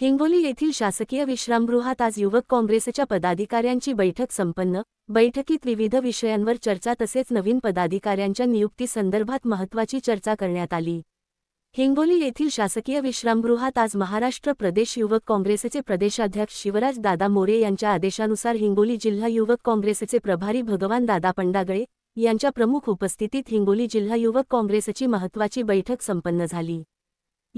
हिंगोली येथील शासकीय विश्रामगृहात आज युवक काँग्रेसच्या पदाधिकाऱ्यांची बैठक संपन्न. बैठकीत विविध विषयांवर चर्चा तसेच नवीन पदाधिकाऱ्यांच्या नियुक्तीसंदर्भात महत्त्वाची चर्चा करण्यात आली. हिंगोली येथील शासकीय विश्रामगृहात आज महाराष्ट्र प्रदेश युवक काँग्रेसचे प्रदेशाध्यक्ष शिवराज दादा मोरे यांच्या आदेशानुसार हिंगोली जिल्हा युवक काँग्रेसचे प्रभारी भगवान दादा पंडागळे यांच्या प्रमुख उपस्थितीत हिंगोली जिल्हा युवक काँग्रेसची महत्त्वाची बैठक संपन्न झाली.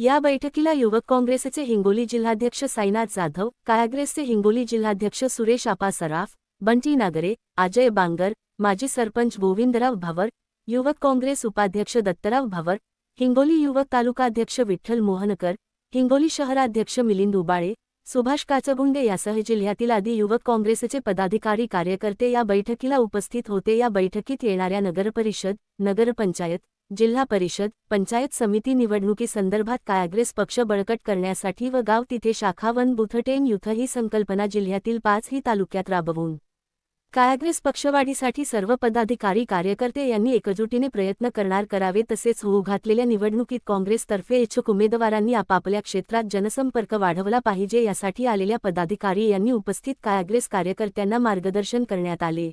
या बैठकीला युवक काँग्रेसचे हिंगोली जिल्हाध्यक्ष साईनाथ जाधव काँग्रेसचे हिंगोली जिल्हाध्यक्ष सुरेश आपा सराफ बंटी नागरे अजय बांगर माजी सरपंच गोविंदराव भावर युवक काँग्रेस उपाध्यक्ष दत्तराव भावर हिंगोली युवक तालुकाध्यक्ष विठ्ठल मोहनकर हिंगोली शहराध्यक्ष मिलिंद उबाळे सुभाष काचगुंडे यासह जिल्ह्यातील आदी युवक काँग्रेसचे पदाधिकारी कार्यकर्ते या बैठकीला उपस्थित होते. या बैठकीत येणाऱ्या नगरपरिषद नगरपंचायत जिल्हा परिषद पंचायत समिती निवडणुकीसंदर्भात काँग्रेस पक्ष बळकट करण्यासाठी व गाव तिथे शाखावन बुथटेन युथ ही संकल्पना जिल्ह्यातील पाचही तालुक्यात राबवून. काँग्रेस पक्षवाढीसाठी सर्व पदाधिकारी कार्यकर्ते यांनी एकजुटीने प्रयत्न करणार करावे तसेच होऊ घातलेल्या निवडणुकीत काँग्रेसतर्फे इच्छुक उमेदवारांनी आपापल्या क्षेत्रात जनसंपर्क वाढवला पाहिजे यासाठी आलेल्या पदाधिकारी यांनी उपस्थित काँग्रेस कार्यकर्त्यांना मार्गदर्शन करण्यात आले.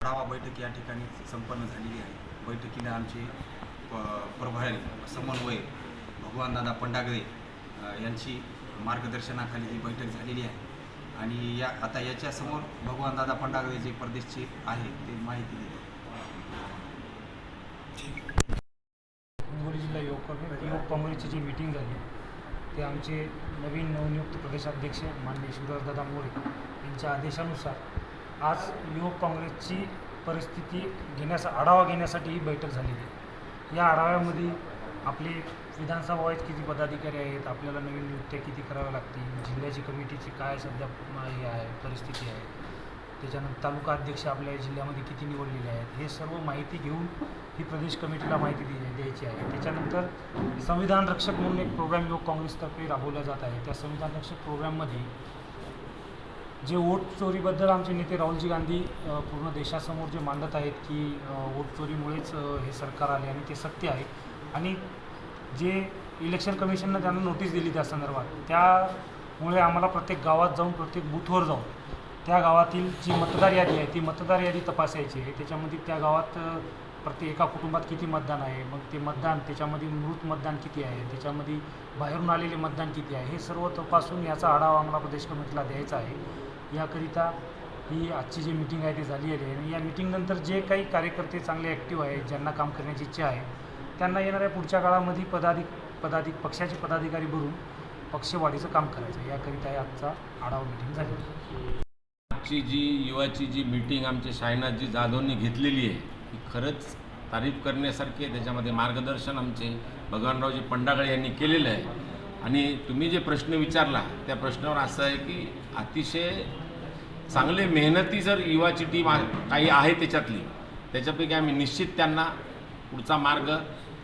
बैठक या ठिकाणी संपन्न झालेली आहे. बैठकीला आमचे प- प्रभारी समन्वय भगवानदादा पंडागरे यांची मार्गदर्शनाखाली ही बैठक झालेली आहे. आणि या आता याच्यासमोर भगवानदादा पंडागरे जे प्रदेशचे आहे ते माहिती दिली हिंगोली जिल्हा युवक युवक काँग्रेसची जी मीटिंग झाली ते आमचे नवीन नवनियुक्त प्रदेशाध्यक्ष माननीय शिवराजदादा मोरे यांच्या आदेशानुसार आज युवक काँग्रेसची परिस्थिती घेण्याचा आढावा घेण्यासाठी ही बैठक झालेली आहे. या आढाव्यामध्ये आपले विधानसभा वाईज किती पदाधिकारी आहेत आपल्याला नवीन नियुक्त्या किती कराव्या लागतील जिल्ह्याची कमिटीची काय सध्या हे आहे परिस्थिती आहे त्याच्यानंतर तालुका अध्यक्ष आपल्या जिल्ह्यामध्ये किती निवडलेले आहेत हे सर्व माहिती घेऊन ही प्रदेश कमिटीला माहिती दिली द्यायची आहे. त्याच्यानंतर संविधान रक्षक म्हणून एक प्रोग्राम युवक काँग्रेसतर्फे राबवला जात आहे. त्या संविधान रक्षक प्रोग्राममध्ये जे वोट चोरीबद्दल आमचे नेते राहुलजी गांधी पूर्ण देशासमोर जे मांडत आहेत की वोट चोरीमुळेच हे सरकार आले आणि ते सत्य आहे. आणि जे इलेक्शन कमिशननं त्यांना नोटीस दिली त्या संदर्भात त्यामुळे आम्हाला प्रत्येक गावात जाऊन प्रत्येक बूथवर जाऊन त्या गावातील जी मतदार यादी आहे ती मतदार यादी तपासायची आहे. त्याच्यामध्ये त्या गावात प्रत्येक एका कुटुंबात किती मतदान आहे मग ते मतदान त्याच्यामध्ये मृत मतदान किती आहे त्याच्यामध्ये बाहेरून आलेले मतदान किती आहे हे सर्व तपासून याचा आढावा आम्हाला प्रदेश कमिटीला द्यायचा आहे. याकरिता ही आजची जी मिटिंग आहे ती झाली आहे. आणि या मिटिंगनंतर जे काही कार्यकर्ते चांगले ॲक्टिव्ह आहेत ज्यांना काम करण्याची इच्छा आहे त्यांना येणाऱ्या पुढच्या काळामध्ये पदाधिक पदाधिक पक्षाचे पदाधिकारी भरून पक्षवाढीचं काम करायचं याकरिता आजचा आढावा मिटिंग झाली आजची जी युवाची जी मीटिंग आमचे साईनाथजी जाधवनी घेतलेली आहे ती खरंच तारीफ करण्यासारखी आहे. त्याच्यामध्ये मार्गदर्शन आमचे भगवानरावजी पंडागळे यांनी केलेलं आहे. आणि तुम्ही जे प्रश्न विचारला त्या प्रश्नावर असं आहे की अतिशय चांगले मेहनती जर युवाची टीम आहे काही आहे त्याच्यातली त्याच्यापैकी आम्ही निश्चित त्यांना पुढचा मार्ग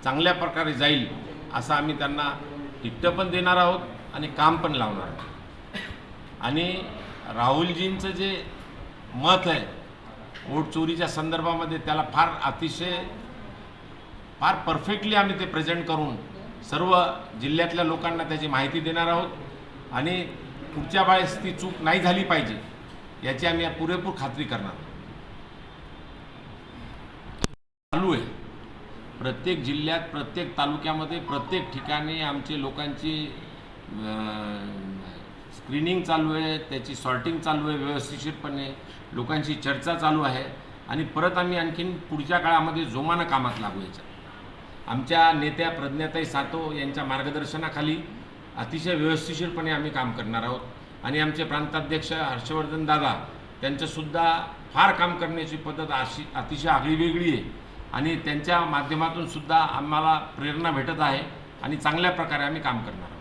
चांगल्या प्रकारे जाईल असं आम्ही त्यांना टिकटं पण देणार आहोत आणि काम पण लावणार आहोत. आणि राहुलजींचं जे मत आहे वोट चोरीच्या संदर्भामध्ये त्याला फार अतिशय फार परफेक्टली आम्ही ते प्रेझेंट करून सर्व जिल्ह्यातल्या लोकांना त्याची माहिती देणार आहोत आणि पुढच्या वेळेस ती चूक नाही झाली पाहिजे याची आम्ही पुरेपूर खात्री करणार चालू आहे. प्रत्येक जिल्ह्यात प्रत्येक तालुक्यामध्ये प्रत्येक ठिकाणी आमचे लोकांची स्क्रीनिंग चालू आहे त्याची सॉर्टिंग चालू आहे व्यवस्थितपणे लोकांची चर्चा चालू आहे आणि परत आम्ही आणखीन पुढच्या काळामध्ये जोमानं कामात लागू याच्या आमच्या नेत्या प्रज्ञाताई सातो यांच्या मार्गदर्शनाखाली अतिशय व्यवस्थिशीरपणे आम्ही काम करणार आहोत. आणि आमचे प्रांताध्यक्ष हर्षवर्धन दादा त्यांचंसुद्धा फार काम करण्याची पद्धत अशी अतिशय आगळीवेगळी आहे. आणि त्यांच्या माध्यमातून सुद्धा आम्हाला प्रेरणा भेटत आहे आणि चांगल्या प्रकारे आम्ही काम करणार आहोत.